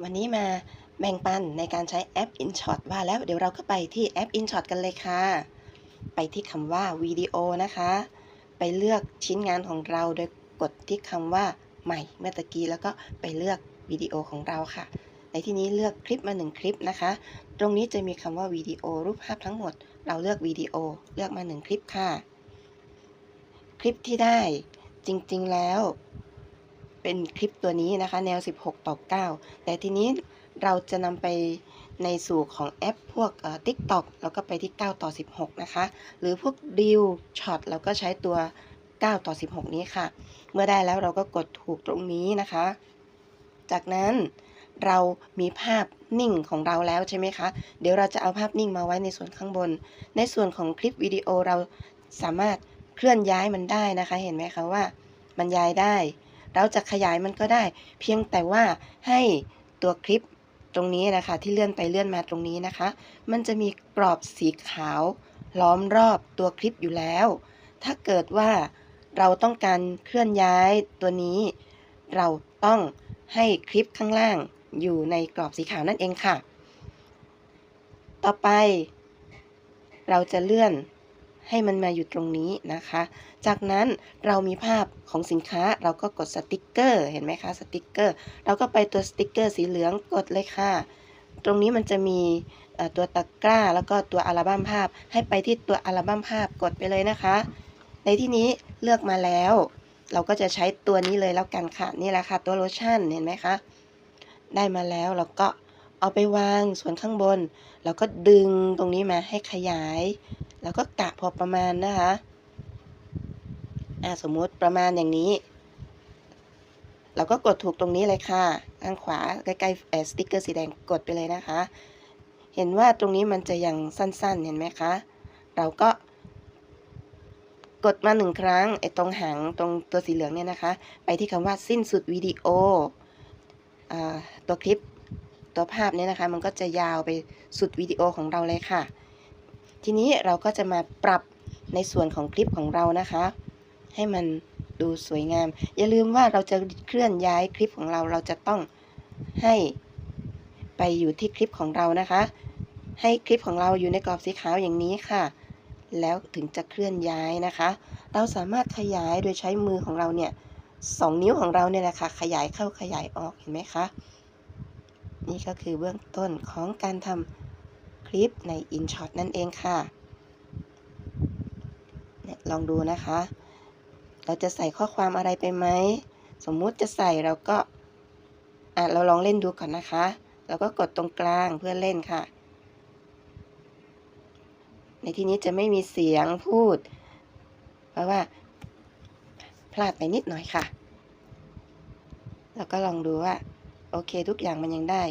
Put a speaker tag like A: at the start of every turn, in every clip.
A: วันนี้มาแบ่งปันในการใช้แอป InShot ว่าแล้วเดี๋ยวเราก็ไปที่แอป InShot กันเลยค่ะ ไปที่คำว่าวิดีโอนะคะ ไปเลือกชิ้นงานของเราโดยกดที่คำว่าใหม่เมื่อตะกี้แล้วก็ไปเลือกวิดีโอของเราค่ะ ในที่นี้เลือกคลิปมาหนึ่งคลิปนะคะ ตรงนี้จะมีคำว่าวิดีโอรูปภาพทั้งหมด เราเลือกวิดีโอเลือกมาหนึ่งคลิปค่ะ คลิปที่ได้จริงๆแล้ว เป็นคลิปตัวนี้นะคะ แนว 16 ต่อ 9 แต่ทีนี้เราจะนำไปในสู่ของแอปพวก TikTok แล้วก็ไปที่ 9 ต่อ 16 นะคะ หรือพวกดิวช็อตเราก็ใช้ตัว 9 ต่อ 16 นี้ค่ะ เมื่อได้แล้วเราก็กดถูกตรงนี้นะคะ จากนั้นเรามีภาพนิ่งของเราแล้วใช่ไหมคะ เดี๋ยวเราจะเอาภาพนิ่งมาไว้ในส่วนข้างบน ในส่วนของคลิปวิดีโอเราสามารถเคลื่อนย้ายมันได้นะคะ เห็นไหมคะว่า มันย้ายได้ เราจะขยายมันก็ได้ เพียงแต่ว่าให้ตัวคลิปตรงนี้นะคะ ที่เลื่อนไปเลื่อนมาตรงนี้นะคะ มันจะมีกรอบสีขาวล้อมรอบตัวคลิปอยู่แล้ว ถ้าเกิดว่าเราต้องการเคลื่อนย้ายตัวนี้ เราต้องให้คลิปข้างล่างอยู่ในกรอบสีขาวนั่นเองค่ะ ต่อไป เราจะเลื่อน ให้มันมาอยู่ตรงนี้นะคะ จากนั้นเรามีภาพของสินค้าเราก็กดสติกเกอร์เห็นไหมคะสติกเกอร์เราก็ไปตัวสติกเกอร์สีเหลืองกดเลยค่ะ ตรงนี้มันจะมีตัวตะกร้า แล้วก็ตัวอัลบั้มภาพ ให้ไปที่ตัวอัลบั้มภาพกดไปเลยนะคะ ในที่นี้เลือกมาแล้ว เราก็จะใช้ตัวนี้เลยแล้วกันค่ะนี่แหละค่ะตัวโลชั่นเห็นไหมคะได้มาแล้วเราก็เอาไปวางส่วนข้างบน แล้วก็ดึงตรงนี้มาให้ขยาย แล้วก็กะพอประมาณนะคะอ่าสมมุติประมาณอย่างนี้ เราก็กดถูกตรงนี้เลยค่ะ ข้างขวาใกล้ๆเอ่อสติ๊กเกอร์สีแดงกดไปเลยนะคะ เห็นว่าตรงนี้มันจะยังสั้นๆ เห็นไหมคะ เราก็กดมาหนึ่งครั้งไอ้ตรงหางตรงตัวสีเหลืองเนี่ยนะคะ ไปที่คำว่าสิ้นสุดวิดีโออตัวคลิปตัวภาพเนี่ยนะคะ มันก็จะยาวไปสุดวิดีโอของเราเลยค่ะ ทีนี้เราก็จะมาปรับในส่วนของคลิปของเรานะคะ ให้มันดูสวยงาม อย่าลืมว่าเราจะเคลื่อนย้ายคลิปของเราเราจะต้องให้ไปอยู่ที่คลิปของเรานะคะ ให้คลิปของเราอยู่ในกรอบสีขาวอย่างนี้ค่ะ แล้วถึงจะเคลื่อนย้ายนะคะ เราสามารถขยายโดยใช้มือของเราเนี่ยสองนิ้วของเราเนี่ยแหละค่ะขยายเข้าขยายออกเห็นไหมคะนี่ก็คือเบื้องต้นของการทำ ลิปใน InShot นั่นเองค่ะเนี่ยลองดูนะคะ เราจะใส่ข้อความอะไรไปไหม สมมุติจะใส่เราก็อะเราลองเล่นดูก่อนนะคะเราก็กดตรงกลางเพื่อเล่นค่ะ ในที่นี้จะไม่มีเสียงพูด เพราะว่า พลาดไปนิดหน่อยค่ะ แล้วก็ลองดูว่า โอเคทุกอย่างมันยังได้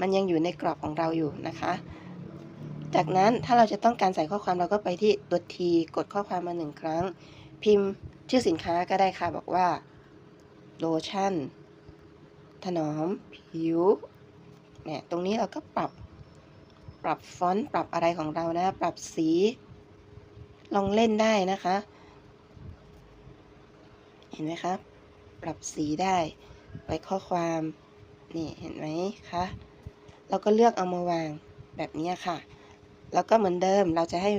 A: มันยังอยู่ในกรอบของเราอยู่นะคะ จากนั้นถ้าเราจะต้องการใส่ข้อความเราก็ไปที่ตัว T กดข้อความมาหนึ่งครั้ง พิมพ์ชื่อสินค้าก็ได้ค่ะบอกว่าโลชั่น ถนอม ผิวเนี่ยตรงนี้เราก็ปรับปรับฟอนต์ปรับอะไรของเรานะ ปรับสี ลองเล่นได้นะคะ เห็นไหมครับปรับสีได้ไว้ข้อความ นี่เห็นไหมคะเราก็เลือกเอามาวางแบบนี้ค่ะ แล้วก็เหมือนเดิมเราจะให้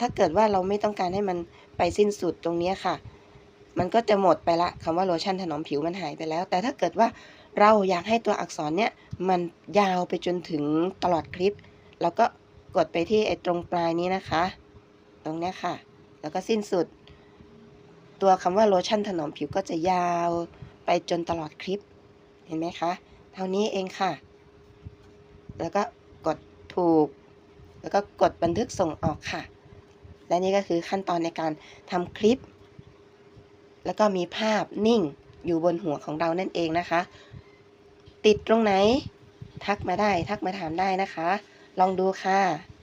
A: ถ้าเกิดว่าเราไม่ต้องการให้มันไปสิ้นสุดตรงนี้ค่ะ มันก็จะหมดไปละคำว่าโลชั่นถนอมผิวมันหายไปแล้ว แต่ถ้าเกิดว่าเราอยากให้ตัวอักษรเนี่ยมันยาวไปจนถึงตลอดคลิป เราก็กดไปที่ไอ้ตรงปลายนี้นะคะ ตรงเนี้ยค่ะ แล้วก็สิ้นสุด ตัวคำว่าโลชั่นถนอมผิวก็จะยาวไปจนตลอดคลิป เห็นไหมคะ เท่านี้เองค่ะ แล้วก็กดถูก แล้วก็กดบันทึกส่งออกค่ะ และนี่ก็คือขั้นตอนในการทำคลิป แล้วก็มีภาพนิ่งอยู่บนหัวของเรานั่นเองนะคะ ติดตรงไหน ทักมาได้ทักมาถามได้นะคะ ลองดูค่ะ